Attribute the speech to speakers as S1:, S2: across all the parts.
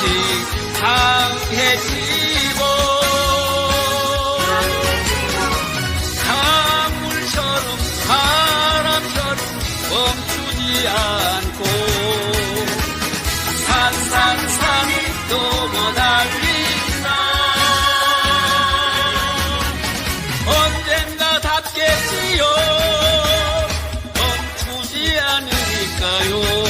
S1: 오직 강해지고 강물처럼 바람처럼 멈추지 않고 산산산이 또어달리 뭐 언젠가 닿겠지요. 멈추지 않으니까요.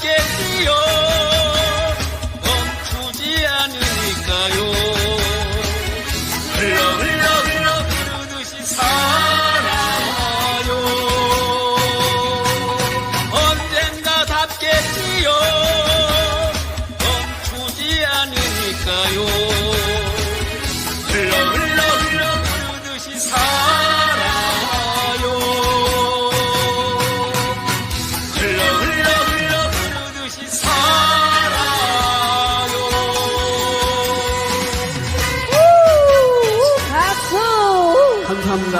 S1: 없겠지요? 멈추지 않으니까요. 흘러 흘러 흘러 흐르듯이 살아요. 언젠가 닿겠지요? 멈추지 않으니까요.